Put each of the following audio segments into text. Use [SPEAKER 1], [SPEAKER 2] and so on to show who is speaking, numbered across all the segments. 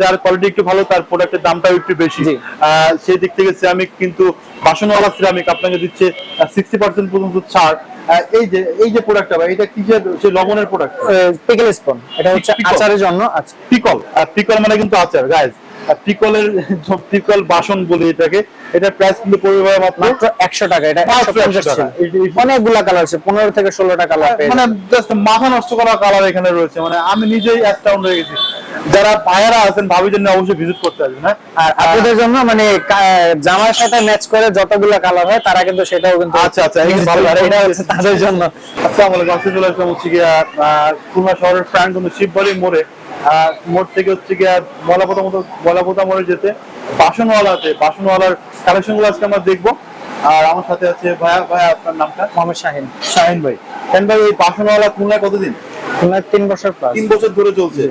[SPEAKER 1] যার কোয়ালিটি একটু ভালো তার প্রোডাক্টের দামটাও একটু বেশি। সেই দিক থেকে সিরামিক কিন্তু বাসনওয়ালা সিরামিক আপনাকে দিচ্ছে সিক্সটি পার্সেন্ট পর্যন্ত ছাড়। এই যে এই যে প্রোডাক্টটা ভাই এটা কিসের সে লবণের প্রোডাক্ট
[SPEAKER 2] পিকল স্পুন এটা হচ্ছে আচারের জন্য আচ্ছা
[SPEAKER 1] পিকল পিকল মানে কিন্তু আচার গাইজ পিকলের পিকল বাসন বলি এটাকে এটা প্রাইস কিন্তু পড়বে মাত্র
[SPEAKER 2] মাত্র একশো টাকা এটা
[SPEAKER 1] মাত্র
[SPEAKER 2] একশো পঞ্চাশ
[SPEAKER 1] 100 টাকা।
[SPEAKER 2] অনেকগুলা কালার আছে পনেরো থেকে ষোলোটা কালার পেয়ে
[SPEAKER 1] মানে জাস্ট মাথা নষ্ট করা কালার এখানে রয়েছে। মানে আমি নিজেই অ্যাস্টাউন্ড হয়ে গেছি। যারা ভাইয়ারা আছেন ভাবির জন্য অবশ্যই ভিজিট করতে আসবেন হ্যাঁ?
[SPEAKER 2] আর আপনাদের জন্য মানে জামার সাথে ম্যাচ করে যতগুলো কালার হয় তারা কিন্তু সেটাও কিন্তু
[SPEAKER 1] আচ্ছা, আচ্ছা,
[SPEAKER 2] এটা হচ্ছে তাদের জন্য।
[SPEAKER 1] আসসালামু আলাইকুম আজকে চলে আসলাম হচ্ছে গিয়া খুলনা শহরের প্রাণগন্ধ শিববাড়ি মোড়ে। মোড় থেকে হচ্ছে গিয়া বলাপোতা মতো বলাপোতা মোড়ে যেতে বাসনওয়ালা আছে বাসনওয়ালার কালেকশনগুলো আজকে আমরা দেখব। আর আমার সাথে আছে ভাইয়া ভাইয়া আপনার নামটা?
[SPEAKER 2] মোহাম্মদ শাহিন।
[SPEAKER 1] শাহিন ভাই। শাহিন ভাই এই বাসনওয়ালা খুলনায় কতদিন?
[SPEAKER 2] খুলনার তিন বছর প্লাস
[SPEAKER 1] তিন বছর ধরে চলছে।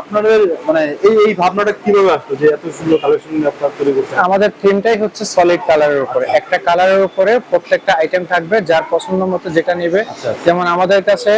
[SPEAKER 1] আপনাদের মানে এই এই ভাবনাটা কীভাবে আসলো যে এত সুন্দর কালেকশন আপনারা তৈরি করছেন?
[SPEAKER 2] আমাদের থিমটাই হচ্ছে সলিড কালারের উপরে। একটা কালারের উপরে প্রত্যেকটা আইটেম থাকবে যার পছন্দ মতো যেটা নেবে।
[SPEAKER 1] আচ্ছা।
[SPEAKER 2] যেমন আমাদের কাছে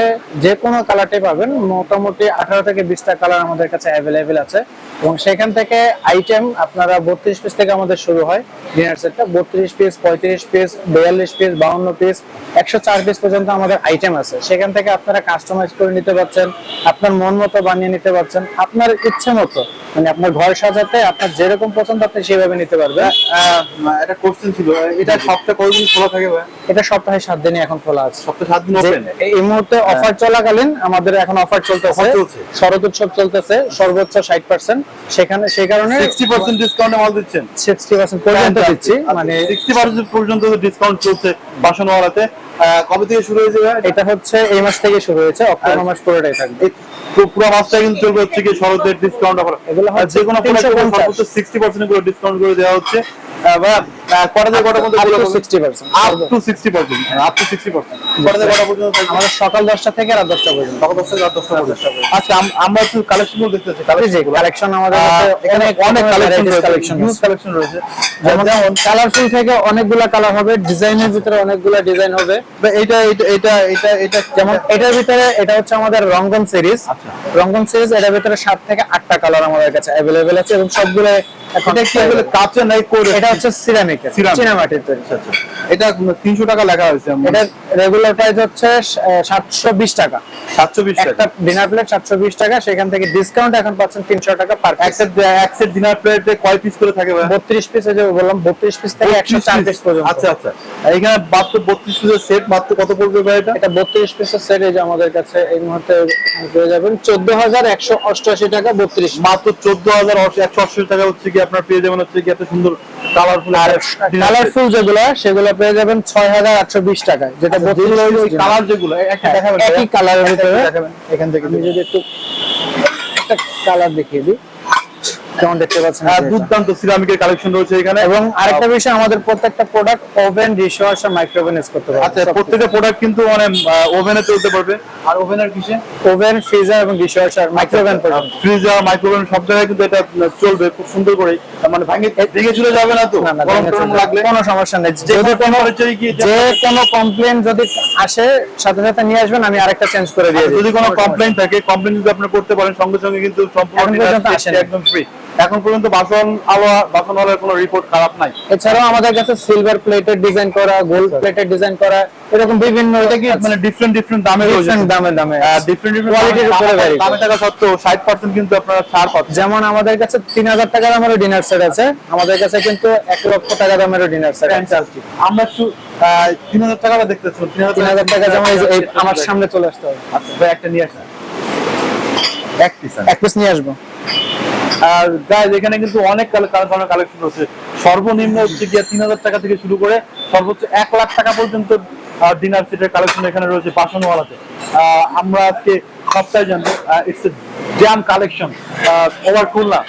[SPEAKER 2] যে কোনো কালারটাই পাবেন মোটামুটি আঠারো থেকে বিশটা কালার আমাদের কাছে অ্যাভেলেবেল আছে। এবং সেখান থেকে আইটেম আপনারা বত্রিশ পিস থেকে আমাদের শুরু হয় ডিনার সেটটা বত্রিশ পিস পঁয়ত্রিশ পিস বিয়াল্লিশ পিস বাউন্ন পিস একশো চার পিস পর্যন্ত আমাদের আইটেম আছে। সেখান থেকে আপনারা কাস্টমাইজ করে নিতে পারছেন। আপনার মন মতো বানিয়ে নিতে পারছেন আপনার ইচ্ছে মতো মানে আপনার ঘর সাজাতে আপনার যেরকম পছন্দ আপনি সেভাবে নিতে পারবেন।
[SPEAKER 1] একটা কোশ্চেন ছিল এটা সপ্তাহে কতদিন খোলা থাকে ভাই?
[SPEAKER 2] এটা সপ্তাহে সাত দিনই এখন খোলা আছে।
[SPEAKER 1] সপ্তাহে সাত দিন ওপেন
[SPEAKER 2] এই মুহূর্তে অফার চলাকালীন আমাদের এখন অফার চলতেছে। শরৎ উৎসব চলতেছে সর্বোচ্চ ষাট পার্সেন্ট সেখানে সেই কারণে
[SPEAKER 1] সিক্সটি পার্সেন্ট ডিসকাউন্টে মাল দিচ্ছেন?
[SPEAKER 2] সিক্সটি পার্সেন্ট পর্যন্ত দিচ্ছি মানে
[SPEAKER 1] সিক্সটি পার্সেন্ট পর্যন্ত ডিসকাউন্ট চলছে বাসনওয়ালাতে। কবে থেকে শুরু হয়েছে
[SPEAKER 2] এটা হচ্ছে এই মাস থেকে শুরু হয়েছে অক্টোবর মাস পুরোটাই থাকবে।
[SPEAKER 1] পুরো মাসটা কিন্তু চলবে হচ্ছে কি শরতের ডিসকাউন্ট অফার
[SPEAKER 2] এগুলো
[SPEAKER 1] যে কোনো প্রোডাক্ট সর্বোচ্চ সিক্সটি পার্সেন্ট করে ডিসকাউন্ট করে দেওয়া হচ্ছে। আহ, কটা থেকে কটা পর্যন্ত
[SPEAKER 2] sixty percent
[SPEAKER 1] up to sixty percent up to sixty percent কটা থেকে কটা পর্যন্ত
[SPEAKER 2] আমাদের সকাল দশটা থেকে রাত দশটা পর্যন্ত।
[SPEAKER 1] সকাল রাত আচ্ছা আমরা একটু কালেকশনগুলো দেখতেছি
[SPEAKER 2] জি
[SPEAKER 1] কালেকশন
[SPEAKER 2] কালেকশন আমাদের
[SPEAKER 1] এখানে অনেক কালেকশন
[SPEAKER 2] কালেকশন
[SPEAKER 1] রয়েছে
[SPEAKER 2] যেমন
[SPEAKER 1] যেমন
[SPEAKER 2] কালারফুল থেকে অনেকগুলা কালার হবে ডিজাইনের ভিতরে অনেকগুলা ডিজাইন হবে।
[SPEAKER 1] এটা এটা এটা এটা এটা
[SPEAKER 2] যেমন এটার ভিতরে এটা হচ্ছে আমাদের রঙ্গন সিরিজ
[SPEAKER 1] আচ্ছা।
[SPEAKER 2] রঙ্গন সিরিজ এটার ভিতরে সাত থেকে আটটা কালার আমাদের কাছে অ্যাভেলেবেল আছে এবং সবগুলো এখন
[SPEAKER 1] এটা কি আসলে কাঁচা নাই করে?
[SPEAKER 2] এটা হচ্ছে সিরামিকের চীনামাটির তৈরি।
[SPEAKER 1] এটা তিনশো টাকা লেখা হয়েছে
[SPEAKER 2] এটা রেগুলার প্রাইস হচ্ছে সাতশো বিশ টাকা।
[SPEAKER 1] সাতশো বিশ
[SPEAKER 2] একটা
[SPEAKER 1] টাকা
[SPEAKER 2] ডিনার প্লেট সাতশো বিশ টাকা সেখান থেকে ডিসকাউন্ট এখন পাচ্ছেন তিনশো টাকা পার
[SPEAKER 1] এক সেট এক ডিনার প্লেটে কয় পিস করে থাকে ভাই?
[SPEAKER 2] বত্রিশ পিস যে বললাম বত্রিশ পিস থেকে একশো চার পিস পর্যন্ত।
[SPEAKER 1] আচ্ছা আচ্ছা। এখানে মাত্র বত্রিশ পিসের সেট মাত্র কত পড়বে ভাই এটা?
[SPEAKER 2] এটা বত্রিশ পিসের সেট এই যে আমাদের কাছে এই মুহূর্তে পেয়ে যাবেন। চোদ্দ হাজার একশো অষ্টআশি টাকা বত্রিশ।
[SPEAKER 1] মাত্র চোদ্দ হাজার একশো আশি টাকা হচ্ছে কি আপনার পেয়ে যাবেন হচ্ছে কি এত সুন্দর কালারফুল
[SPEAKER 2] আর কালারফুল যেগুলো সেগুলো পেয়ে যাবেন ছয় হাজার আটশো বিশ টাকায় যেটা
[SPEAKER 1] কালার যেগুলো
[SPEAKER 2] হ্যাঁ,
[SPEAKER 1] দেখাবেন
[SPEAKER 2] একই কালারের ভিতরে।
[SPEAKER 1] দেখাবেন এখান থেকে
[SPEAKER 2] যদি একটু একটা কালার দেখিয়ে দিই। কেমন দেখতে পাচ্ছেন
[SPEAKER 1] হ্যাঁ, দুর্দান্ত সিরামিকের কালেকশন রয়েছে এখানে।
[SPEAKER 2] এবং আরেকটা বিষয় আমাদের প্রত্যেকটা product oven dishwasher micro oven use করতে পারবে
[SPEAKER 1] আচ্ছা প্রত্যেকটা প্রোডাক্ট কিন্তু মানে ওভেনে চলতে পারবে। আর ওভেনের কিসে?
[SPEAKER 2] ওভেন ফ্রিজার এবং ডিশওয়াশার মাইক্রোওভেন পর্যন্ত
[SPEAKER 1] ফ্রিজ মাইক্রোওভেন সব জায়গায় কিন্তু এটা চলবে খুব সুন্দর করে। মানে ভাঙে ভেঙে চলে যাবে না তো। লাগলে।
[SPEAKER 2] কোনো সমস্যা নেই। যদি কোনো যে কোনো কমপ্লেন যদি আসে সাথে সাথে নিয়ে আসবেন আমি আরেকটা চেঞ্জ করে দিয়ে
[SPEAKER 1] আচ্ছা, যদি কোনো কমপ্লেন থাকে কমপ্লেন যদি আপনি করতে পারেন সঙ্গে সঙ্গে কিন্তু সম্পূর্ণ। একদম ফ্রি এখন পর্যন্ত বাসন আলো বাসন আলোর কোনো রিপোর্ট খারাপ নাই।
[SPEAKER 2] এছাড়াও আমাদের কাছে সিলভার প্লেটের ডিজাইন করা গোল্ড প্লেটের ডিজাইন করা এরকম বিভিন্ন
[SPEAKER 1] এটা কি মানে ডিফারেন্ট ডিফারেন্ট দামে
[SPEAKER 2] ডিফারেন্ট দামে দামে।
[SPEAKER 1] ডিফারেন্ট ডিফারেন্ট
[SPEAKER 2] কোয়ালিটির উপরে vary
[SPEAKER 1] দামে টাকা সত্ত্বেও 60% কিন্তু আপনারা ছাড় পাচ্ছেন।
[SPEAKER 2] যেমন আমাদের কাছে তিন হাজার টাকা দামেরও ডিনার সেট আছে। আমাদের কাছে কিন্তু এক লক্ষ টাকা দামেরও ডিনার সেট আছে।
[SPEAKER 1] আমরা একটু তিন হাজার টাকা দেখতেছি
[SPEAKER 2] তিন হাজার টাকা যেমন এই আমার সামনে চলে আসতে হবে।
[SPEAKER 1] আচ্ছা ভাই একটা নিয়ে আসেন। এক পিস
[SPEAKER 2] এক পিস নিয়ে আসব।
[SPEAKER 1] আর গাইজ এখানে কিন্তু অনেক ধরনের কালেকশন রয়েছে। সর্বনিম্ন হচ্ছে গিয়ে তিন হাজার টাকা থেকে শুরু করে সর্বোচ্চ এক লাখ টাকা পর্যন্ত ডিনার সেটের কালেকশন এখানে রয়েছে বাসনওয়ালাতে। আমরা আজকে সপ্তাহে জানব। It's a jam collection over Khulna.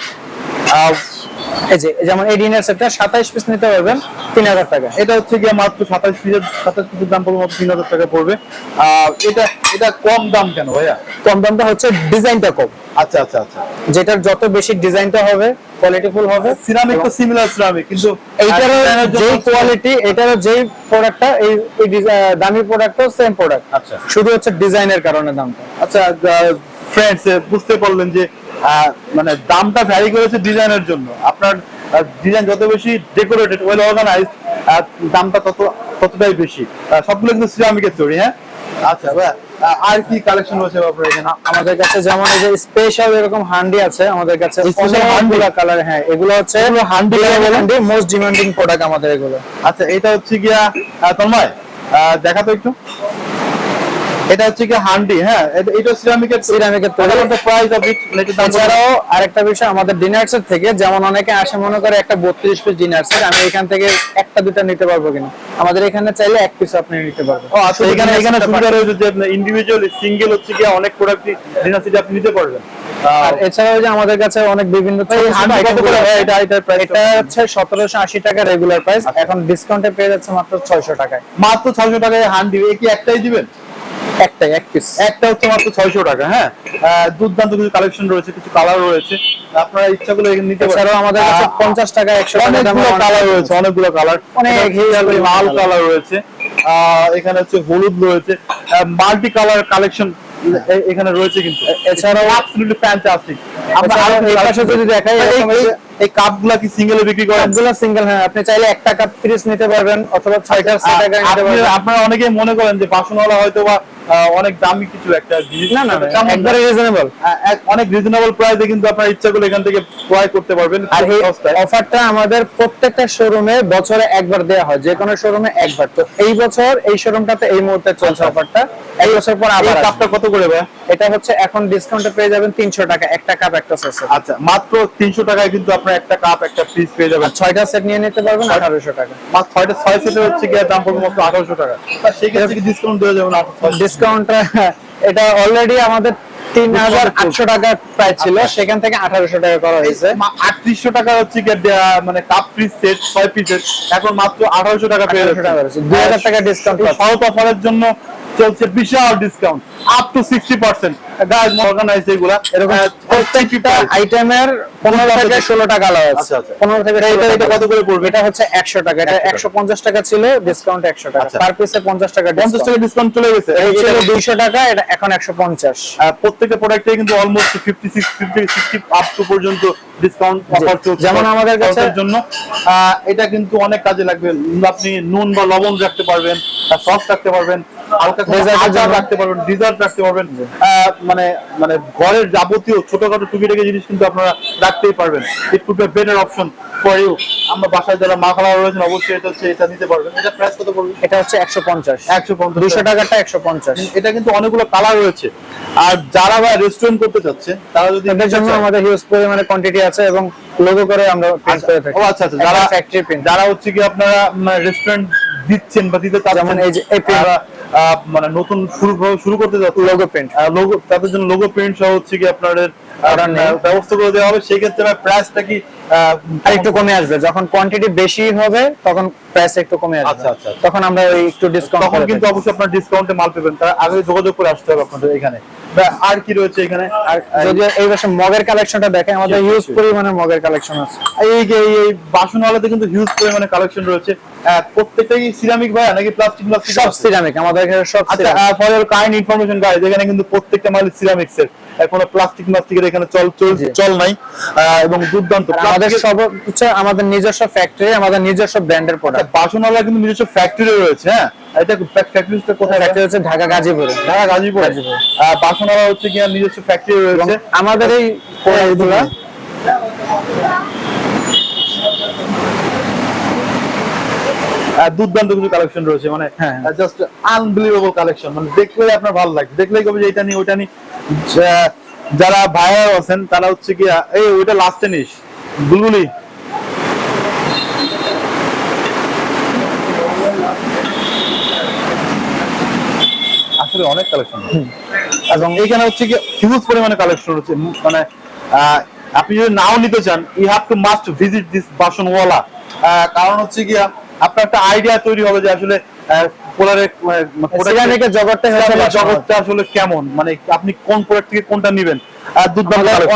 [SPEAKER 2] এই যে যেমন এই ডিনার সেটটা সাতাইশ পিস নিতে পারবেন তিন হাজার টাকা।
[SPEAKER 1] এটা হচ্ছে গিয়ে মাত্র সাতাশ পিসের সাতাশ পিসের দাম পড়বে তিন হাজার টাকা পড়বে। এটা এটা কম দাম কেন ভাইয়া?
[SPEAKER 2] কম দামটা হচ্ছে ডিজাইনটা কম।
[SPEAKER 1] আচ্ছা আচ্ছা আচ্ছা।
[SPEAKER 2] যেটার যত বেশি ডিজাইনটা হবে কোয়ালিটিফুল হবে।
[SPEAKER 1] সিরামিক তো সিমিলার সিরামিক কিন্তু জন্য-
[SPEAKER 2] যেই কোয়ালিটি এটারও যেই প্রোডাক্টটা এই দামি প্রোডাক্টও সেম প্রোডাক্ট
[SPEAKER 1] আচ্ছা।
[SPEAKER 2] শুধু হচ্ছে ডিজাইনের কারণে দামটা।
[SPEAKER 1] আচ্ছা ফ্রেন্ডস বুঝতে পারলেন যে মানে দামটা ভ্যারি করেছে ডিজাইনের জন্য। আপনার ডিজাইন যত বেশি ডেকোরেটেড ওয়েল অর্গানাইজ দামটা তত ততটাই বেশি। সবগুলো কিন্তু সিরামিকের তৈরি হ্যাঁ? আচ্ছা আর কি কালেকশন রয়েছে আপনার এখানে?
[SPEAKER 2] আমাদের কাছে যেমন এই যে স্পেশাল এরকম হান্ডি আছে আমাদের কাছে? কালার হ্যাঁ এগুলো হচ্ছে
[SPEAKER 1] handi
[SPEAKER 2] handi most demanding product আমাদের এগুলো।
[SPEAKER 1] আচ্ছা এটা হচ্ছে গিয়া তন্ময় আহ, দেখা তো একটু। এটা হচ্ছে কি হান্ডি হ্যাঁ? এটা- এটা সিরামিকের
[SPEAKER 2] সিরামিকের তৈরি।
[SPEAKER 1] প্রাইস অফ ইট এটার দাম কত?
[SPEAKER 2] এছাড়াও আরেকটা বিষয় আমাদের ডিনার সেট থেকে যেমন অনেকে আসে মনে করে একটা বত্রিশ পিস ডিনার সেট আমি এখান থেকে একটা দুটা নিতে পারব কিনা? আমাদের এখানে চাইলে এক পিস আপনি নিতে পারবেন।
[SPEAKER 1] ও আচ্ছা এখানে এখানে সুবিধা রয়েছে যে আপনি ইন্ডিভিজুয়াল সিঙ্গেল হচ্ছে কি অনেক প্রোডাক্ট ডিনার সেটে আপনি নিতে পারবেন।
[SPEAKER 2] আর এছাড়াও যে আমাদের কাছে অনেক বিভিন্ন।
[SPEAKER 1] এটা প্রাইস
[SPEAKER 2] এটা হচ্ছে সতেরোশো আশি টাকা রেগুলার প্রাইস এখন ডিসকাউন্টে পেয়ে যাচ্ছে মাত্র ছয়শো টাকায়।
[SPEAKER 1] মাত্র ছয়শো টাকায় হান্ডি। কি একটাই দিবেন?
[SPEAKER 2] একটাই এক পিস
[SPEAKER 1] একটা হচ্ছে মাত্র ছয়শো টাকা হ্যাঁ? দুর্দান্ত কিছু কালেকশন রয়েছে কিছু কালার রয়েছে। আপনারা ইচ্ছাগুলো এখানে নিতে পারেন।
[SPEAKER 2] আমাদের কাছে পঞ্চাশ টাকা একশো
[SPEAKER 1] অনেকগুলো কালার রয়েছে অনেকগুলো কালার
[SPEAKER 2] অনেক
[SPEAKER 1] লাল কালার রয়েছে। এখানে হচ্ছে হলুদ রয়েছে। মাল্টি কালার কালেকশন এখানে রয়েছে কিন্তু।
[SPEAKER 2] এছাড়াও
[SPEAKER 1] অ্যাবসলিউটলি ফ্যান্টাস্টিক আমরা আরও
[SPEAKER 2] এই পাশে যদি দেখাই,
[SPEAKER 1] এই-
[SPEAKER 2] এরকম
[SPEAKER 1] এই- এই কাপগুলা কি সিঙ্গেলে বিক্রি করেন?
[SPEAKER 2] সিঙ্গেল হ্যাঁ। আপনি চাইলে একটা কাপ পিস নিতে পারবেন অথবা নিতে পারবেন।
[SPEAKER 1] আপনারা অনেকেই মনে করেন যে বাসনওয়ালা হয়তো বা অনেক দামি কিছু একটা জিনিস।
[SPEAKER 2] না না একবারে রিজনেবল
[SPEAKER 1] অনেক রিজনেবল প্রাইসে কিন্তু আপনার ইচ্ছাগুলো এখান থেকে ক্রয় করতে পারবেন।
[SPEAKER 2] আর এই অফারটা আমাদের প্রত্যেকটা শোরুমে বছরে একবার দেওয়া হয়। যে কোনো শোরুমে একবার। তো এই বছর এই শোরুমটাতে এই মুহূর্তে চলছে অফারটা এই বছর পর আবার
[SPEAKER 1] কাপটা কত করে ভাইয়া?
[SPEAKER 2] এটা হচ্ছে এখন ডিসকাউন্টে পেয়ে যাবেন তিনশো টাকা। একটা কাপ একটা সসে
[SPEAKER 1] আচ্ছা মাত্র তিনশো টাকায় কিন্তু আপনার একটা কাপ একটা পিস পেয়ে যাবেন।
[SPEAKER 2] ছয়টা সেট নিয়ে নিতে পারবেন আঠারোশো টাকা।
[SPEAKER 1] মাত্র ছয়টা ছয় সেটের হচ্ছে গিয়ে দাম পড়বে মাত্র আঠারোশো টাকা। তা সেক্ষেত্রে কি ডিসকাউন্ট দেওয়া যাবে না?
[SPEAKER 2] ডিসকাউন্ট এটা অলরেডি আমাদের তিন হাজার আটশো টাকা প্রাইস ছিল সেখান থেকে আঠারোশো টাকা করা হয়েছে
[SPEAKER 1] আটত্রিশশো টাকা হচ্ছে মানে কাপ পিস সেট ছয় পিসের এখন মাত্র আঠারোশো টাকা পেয়ে
[SPEAKER 2] 1800 টাকা রয়েছে। 2000 টাকা ডিসকাউন্ট।
[SPEAKER 1] শরৎ অফারের জন্য চলছে বিশাল discount up to sixty percent guys organise এগুলা
[SPEAKER 2] এরকম
[SPEAKER 1] আহ,
[SPEAKER 2] প্রত্যেকটা আইটেমের পনেরো থেকে ষোলো টাকা আলাদা আছে
[SPEAKER 1] আচ্ছা, আচ্ছা।
[SPEAKER 2] পনেরো থেকে
[SPEAKER 1] এটা- এটা কত করে পড়বে?
[SPEAKER 2] এটা হচ্ছে একশো টাকা। এটা
[SPEAKER 1] 100
[SPEAKER 2] একশো পঞ্চাশ টাকা ছিল ডিসকাউন্ট একশো টাকা।
[SPEAKER 1] আচ্ছা।
[SPEAKER 2] পার পিসে পঞ্চাশ টাকা
[SPEAKER 1] পঞ্চাশ টাকা ডিসকাউন্ট চলে গেছে। এটা-
[SPEAKER 2] দুইশো টাকা এটা এখন একশো পঞ্চাশ।
[SPEAKER 1] প্রত্যেকটা প্রোডাক্টে কিন্তু almost fifty six fifty sixty up to পর্যন্ত ডিসকাউন্ট অফার চলছে
[SPEAKER 2] যেমন আমাদের কাছে-
[SPEAKER 1] জন্য। এটা কিন্তু অনেক কাজে লাগবে। আপনি নুন বা লবণ রাখতে পারবেন সস রাখতে পারবেন। রাখতে পারবেন ডিজার্ট রাখতে পারবেন। মানে মানে ঘরের যাবতীয় ছোটখাটো টুকিটাকি জিনিস কিন্তু আপনারা রাখতেই পারবেন। It could be better option for you আমরা বাসায় যারা মা রয়েছেন অবশ্যই এটা হচ্ছে এটা নিতে পারবেন। এটা প্রাইস কত পড়বে?
[SPEAKER 2] এটা হচ্ছে একশো পঞ্চাশ।
[SPEAKER 1] একশো পঞ্চাশ।
[SPEAKER 2] দুশো টাকাটা একশো পঞ্চাশ।
[SPEAKER 1] এটা কিন্তু অনেকগুলো কালার রয়েছে। আর যারা ভাই রেস্টুরেন্ট করতে চাচ্ছে তারা যদি
[SPEAKER 2] এদের জন্য আমাদের হিউজ পরিমাণে কোয়ান্টিটি আছে এবং লোগো করে আমরা প্রিন্ট করে থাকি।
[SPEAKER 1] ও আচ্ছা আচ্ছা যারা
[SPEAKER 2] ফ্যাক্টরি প্রিন্ট
[SPEAKER 1] যারা হচ্ছে কি আপনারা রেস্টুরেন্ট দিচ্ছেন বা দিতে চাচ্ছেন
[SPEAKER 2] যেমন এই যে এই
[SPEAKER 1] মানে নতুন শুরু শুরু করতে যাচ্ছে।
[SPEAKER 2] লোগো প্রিন্ট
[SPEAKER 1] লোগো তাদের জন্য লোগো প্রিন্ট সহ হচ্ছে কি আপনাদের ব্যবস্থা করে দেওয়া হবে সেই ক্ষেত্রে প্রাইসটা কি
[SPEAKER 2] আর একটু কমে আসবে। যখন কোয়ান্টিটি বেশি হবে তখন প্রাইস একটু কমে আসবে।
[SPEAKER 1] আচ্ছা, আচ্ছা, আচ্ছা।
[SPEAKER 2] তখন আমরা ওই একটু ডিসকাউন্ট
[SPEAKER 1] তখন কিন্তু অবশ্যই আপনার ডিসকাউন্টে মাল পাবেন। তার আগে যোগাযোগ করে আসতে হবে আপনাদের এখানে। আর কি রয়েছে এখানে?
[SPEAKER 2] আর যদি এই বছর মগের কালেকশনটা দেখেন আমাদের হিউজ
[SPEAKER 1] sure.
[SPEAKER 2] পরিমাণে মগের কালেকশন আছে।
[SPEAKER 1] এই যে এই- এই বাসনওয়ালাতে কিন্তু হিউজ পরিমাণে কালেকশন রয়েছে। প্রত্যেকটাই সিরামিক ভাই নাকি প্লাস্টিক প্লাস্টিক
[SPEAKER 2] সব সিরামিক আমাদের এখানে সব
[SPEAKER 1] আচ্ছা ফর কাইন্ড ইনফরমেশন গাইজ এখানে কিন্তু প্রত্যেকটা মাল সিরামিক্স এর কোনো প্লাস্টিক প্লাস্টিকের এখানে চল চল চল নাই এবং দুর্দান্ত।
[SPEAKER 2] আমাদের সব হচ্ছে আমাদের নিজস্ব ফ্যাক্টরি আমাদের নিজস্ব ব্র্যান্ডের প্রোডাক্ট
[SPEAKER 1] বাসনওয়ালা কিন্তু নিজস্ব ফ্যাক্টরি রয়েছে হ্যাঁ? এটা ফ্যাক্টরিটা কোথায়?
[SPEAKER 2] ফ্যাক্টরি হচ্ছে ঢাকা গাজীপুরে।
[SPEAKER 1] ঢাকা গাজীপুর?
[SPEAKER 2] গাজীপুর।
[SPEAKER 1] হচ্ছে কি নিজস্ব ফ্যাক্টরি রয়েছে।
[SPEAKER 2] আমাদের এই প্রোডাক্টগুলো
[SPEAKER 1] দুর্দান্ত কিছু কালেকশন রয়েছে মানে
[SPEAKER 2] হ্যাঁ।
[SPEAKER 1] জাস্ট আনবিলিভেবল কালেকশন মানে দেখলে আপনার ভালো লাগবে। দেখলেই কবে যে এটা নিয়ে ওইটা নিয়ে যারা ভাইয়া আছেন, তারা হচ্ছে কি এই ওইটা লাস্টে নিস বুলবুলি। আসলে অনেক কালেকশন এবং এখানে হচ্ছে কি হিউজ পরিমাণে কালেকশন রয়েছে। মানে আপনি যদি নাও নিতে চান you have to must visit this Basanwala কারণ হচ্ছে কি আপনার একটা আইডিয়া তৈরি হবে যে আসলে পোলারের
[SPEAKER 2] সিরামিকের জগৎটা
[SPEAKER 1] জগৎটা আসলে কেমন? মানে আপনি কোন প্রোডাক্ট থেকে কোনটা নেবেন? আর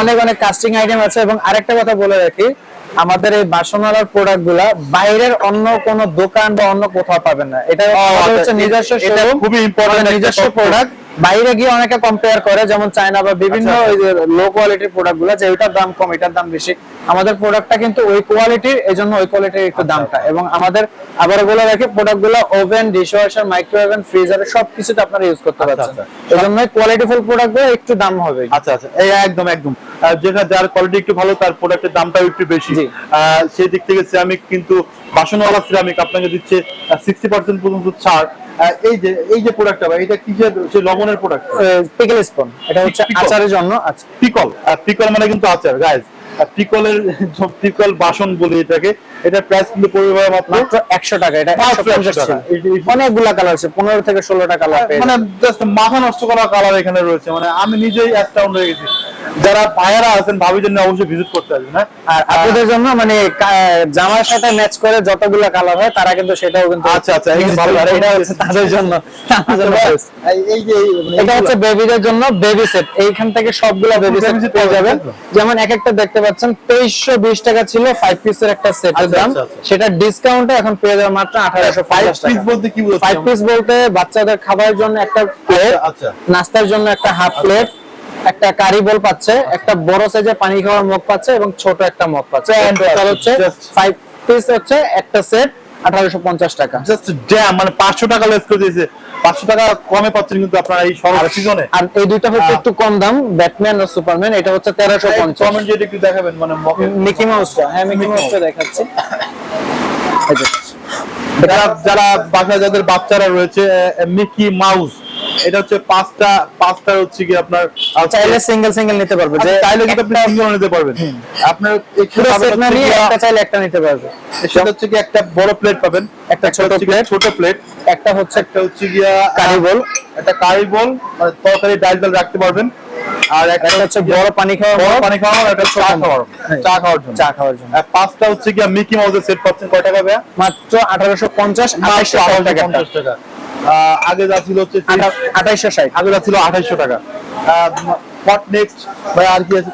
[SPEAKER 2] অনেক অনেক কাস্টিং আইটেম আছে এবং আরেকটা কথা বলে রাখি আমাদের এই বাসনালার প্রোডাক্টগুলা বাইরের অন্য কোন দোকান বা অন্য কোথাও পাবেন না। এটা
[SPEAKER 1] আচ্ছা,
[SPEAKER 2] হচ্ছে নিজস্ব
[SPEAKER 1] খুবই ইম্পর্টেন্ট
[SPEAKER 2] নিজস্ব প্রোডাক্ট বাইরে গিয়ে অনেকে কম্পেয়ার করে যেমন চায়না বা বিভিন্ন ওই যে লো কোয়ালিটির প্রোডাক্টগুলো যে ওইটার দাম কম এটার দাম বেশি। আমাদের প্রোডাক্টটা কিন্তু ওই কোয়ালিটির এই জন্য ওই কোয়ালিটির একটু
[SPEAKER 1] আচ্ছা,
[SPEAKER 2] দামটা। এবং আমাদের আবার বলে রাখি প্রোডাক্টগুলো ওভেন ডিশওয়াশার মাইক্রোওভেন ফ্রিজার সবকিছুতে আপনারা ইউজ করতে
[SPEAKER 1] আচ্ছা,
[SPEAKER 2] পারছেন।
[SPEAKER 1] আচ্ছা।
[SPEAKER 2] এই জন্য কোয়ালিটিফুল প্রোডাক্টগুলো একটু দাম হবে।
[SPEAKER 1] আচ্ছা আচ্ছা। এই একদম একদম। যেটা যার কোয়ালিটি একটু ভালো তার প্রোডাক্টের দামটাও একটু বেশি। সেই দিক থেকে সিরামিক কিন্তু বাসনওয়ালা সিরামিক আপনাকে দিচ্ছে সিক্সটি পার্সেন্ট পর্যন্ত ছাড়। এই যে এই যে প্রোডাক্টটা ভাই এটা কিসের সেই লবণের প্রোডাক্ট
[SPEAKER 2] পিকল স্পুন এটা হচ্ছে আচারের জন্য আচ্ছা
[SPEAKER 1] পিকল পিকল মানে কিন্তু আচার গাইজ পিকলের পিকল বাসন বলি এটাকে এটা প্রাইস কিন্তু পড়বে মাত্র
[SPEAKER 2] মাত্র একশো টাকা এটা
[SPEAKER 1] মাত্র
[SPEAKER 2] 150
[SPEAKER 1] 100 টাকা।
[SPEAKER 2] অনেকগুলা কালার আছে পনেরো থেকে ষোলোটা কালার পেয়ে
[SPEAKER 1] মানে জাস্ট মাথা নষ্ট করা কালার এখানে রয়েছে। মানে আমি নিজেই অ্যাস্টাউন্ড হয়ে গেছি। যারা ভাইয়ারা আছেন ভাবির জন্য অবশ্যই ভিজিট করতে আসবেন হ্যাঁ
[SPEAKER 2] আর আপুদের জন্য মানে জামার সাথে ম্যাচ করে যতগুলো কালার হয় তারা কিন্তু সেটাও কিন্তু
[SPEAKER 1] আচ্ছা, আচ্ছা, এই ভালো। ভালো।
[SPEAKER 2] এটা হচ্ছে তাদের জন্য best।
[SPEAKER 1] এই- যে
[SPEAKER 2] এটা হচ্ছে বেবিদের জন্য বেবি সেট এইখান থেকে সবগুলা বেবি সেট পেয়ে যাবেন যেমন এক একটা দেখতে পাচ্ছেন তেইশশো বিশ টাকা ছিল ফাইভ পিসের একটা সেটের
[SPEAKER 1] আচ্ছা,
[SPEAKER 2] দাম
[SPEAKER 1] আচ্ছা, আচ্ছা।
[SPEAKER 2] সেটা ডিসকাউন্টে এখন পেয়ে যাবে মাত্র আঠারোশো
[SPEAKER 1] ফাইভ
[SPEAKER 2] পঞ্চাশ
[SPEAKER 1] পিস বলতে কি বলছেন
[SPEAKER 2] ফাইভ পিস বলতে বাচ্চাদের খাবারের জন্য একটা প্লেট
[SPEAKER 1] আচ্ছা
[SPEAKER 2] নাস্তার জন্য একটা হাফ প্লেট একটা কারি বল পাচ্ছে একটা বড় সাইজের পানি খাওয়ার মগ পাচ্ছে এবং ছোট একটা মগ পাচ্ছে। টোটাল হচ্ছে ফাইভ পিস হচ্ছে একটা সেট আঠারোশো পঞ্চাশ টাকা।
[SPEAKER 1] জাস্ট ড্যাম মানে পাঁচশো টাকা লেস করে দিয়েছে। পাঁচশো টাকা কমে পাচ্ছেন কিন্তু আপনারা এই শরৎ সিজনে
[SPEAKER 2] আর এই দুইটা হচ্ছে একটু কম দাম ব্যাটম্যান আর সুপারম্যান এটা হচ্ছে তেরোশো পঞ্চাশ।
[SPEAKER 1] কমেন্ট যেটা একটু দেখাবেন মানে মিকি
[SPEAKER 2] মাউসটা হ্যাঁ মিকি মাউসটা দেখাচ্ছি।
[SPEAKER 1] যারা যারা বাসায় যাদের বাচ্চারা রয়েছে মিকি মাউস এটা হচ্ছে পাঁচটা পাঁচটা হচ্ছে কি আপনার
[SPEAKER 2] চাইলে সিঙ্গেল সিঙ্গেল নিতে পারবে। যে
[SPEAKER 1] আচ্ছা, চাইলে কিন্তু আপনি সিঙ্গেল নিতে পারবেন। আপনার
[SPEAKER 2] পুরো সেট না নিয়ে একটা চাইলে একটা নিতে পারবে।
[SPEAKER 1] সেটা হচ্ছে কি একটা বড় প্লেট পাবেন।
[SPEAKER 2] একটা ছোট plate।
[SPEAKER 1] ছোট প্লেট
[SPEAKER 2] একটা হচ্ছে
[SPEAKER 1] একটা হচ্ছে গিয়া
[SPEAKER 2] কারি bowl।
[SPEAKER 1] একটা কারি বল মানে তরকারি ডাল ডাল রাখতে পারবেন। আর একটা
[SPEAKER 2] হচ্ছে বড় পানি খাওয়ার
[SPEAKER 1] বড় পানি খাওয়ার একটা চা খাওয়ার। চা খাওয়ার জন্য।
[SPEAKER 2] চা খাওয়ার জন্য।
[SPEAKER 1] আর পাঁচটা হচ্ছে গিয়া মিকি মাউসের সেট পাচ্ছেন কয় টাকা
[SPEAKER 2] মাত্র আঠারোশো পঞ্চাশ আঠাইশো
[SPEAKER 1] আঠারোশো
[SPEAKER 2] টাকা।
[SPEAKER 1] আগে যা ছিল হচ্ছে
[SPEAKER 2] আঠাইশো ষাট।
[SPEAKER 1] আগে যা ছিল আঠাইশো টাকা। নেক্সট ভাই আর কি আছে?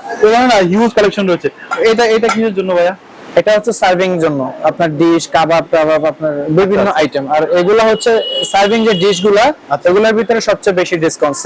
[SPEAKER 1] না হিউজ কালেকশন রয়েছে। এটা এটা কিসের জন্য ভাইয়া?
[SPEAKER 2] এটা হচ্ছে সার্ভিং জন্য। আপনার ডিশ কাবাব টাবাব আপনার বিভিন্ন আইটেম আর এগুলো হচ্ছে সার্ভিং যে ডিশগুলা
[SPEAKER 1] আচ্ছা।
[SPEAKER 2] এগুলোর ভিতরে সবচেয়ে বেশি ডিসকাউন্ট